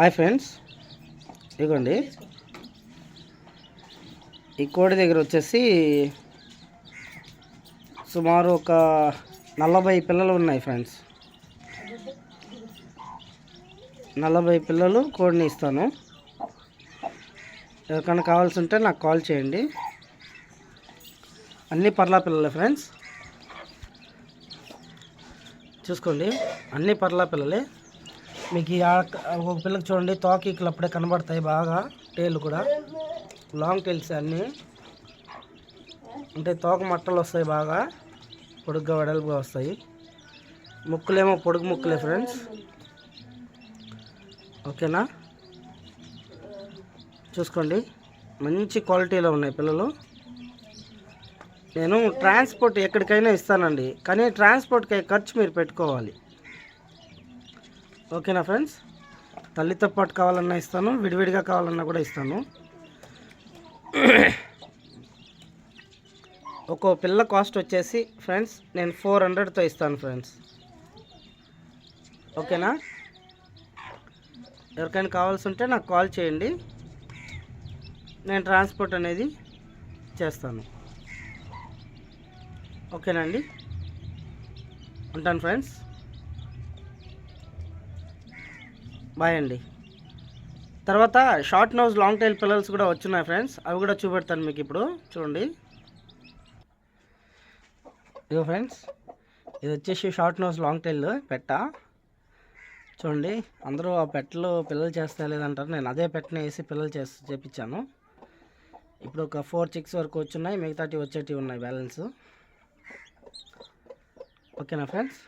Hi friends. ఇదిగోండి. ఈ కోడి దగ్గర వచ్చేసి సుమారు ఒక నలభై పిల్లలు ఉన్నాయి ఫ్రెండ్స్. నలభై పిల్లలు కోడిని ఇస్తాను. ఎవరికైనా కావాల్సి ఉంటే నాకు కాల్ చేయండి. అన్ని పర్లా పిల్లలే ఫ్రెండ్స్. చూసుకోండి. అన్ని పర్లా పిల్లలే. మీకు ఈ ఆక- ఒక పిల్లకి చూడండి తోకీకులు అప్పుడే కనబడతాయి బాగా టేలు కూడా. లాంగ్ టైల్స్ అన్నీ. అంటే తోక మట్టలు వస్తాయి బాగా పొడుగ్గా వెడల్పుగా వస్తాయి. ముక్కులేమో పొడుగు ముక్కులే ఫ్రెండ్స్. ఓకేనా? చూసుకోండి. మంచి క్వాలిటీలో ఉన్నాయి పిల్లలు. నేను ట్రాన్స్పోర్ట్ ఎక్కడికైనా ఇస్తానండి. కానీ ట్రాన్స్పోర్ట్కి ఖర్చు మీరు పెట్టుకోవాలి. ఓకేనా ఫ్రెండ్స్? తల్లితో పాటు కావాలన్నా ఇస్తాను విడివిడిగా కావాలన్నా కూడా ఇస్తాను. ఒక్కో పిల్ల కాస్ట్ వచ్చేసి ఫ్రెండ్స్ నేను ఫోర్ హండ్రెడ్తో ఇస్తాను ఫ్రెండ్స్. ఓకేనా? ఎవరికైనా కావాల్సి ఉంటే నాకు కాల్ చేయండి. నేను ట్రాన్స్పోర్ట్ అనేది చేస్తాను. ఓకేనా అండి? ఉంటాను ఫ్రెండ్స్. బాయ్ అండి. తర్వాత షార్ట్ నోజ్ లాంగ్ టైల్ పిల్లల్స్ కూడా వచ్చున్నాయి ఫ్రెండ్స్. అవి కూడా చూపెడతాను మీకు ఇప్పుడు. చూడండి. ఇదో ఫ్రెండ్స్ ఇది వచ్చేసి షార్ట్ నోజ్ లాంగ్ టైల్ పెట్ట. చూడండి అందరూ ఆ పెట్టలు పిల్లలు చేస్తా లేదంటారు. నేను అదే పెట్టని వేసి పిల్లలు చేసి చేపించాను. ఇప్పుడు ఒక ఫోర్ చిక్స్ వరకు వచ్చున్నాయి. మిగతాటి వచ్చేటివి ఉన్నాయి బ్యాలెన్స్. ఓకేనా ఫ్రెండ్స్?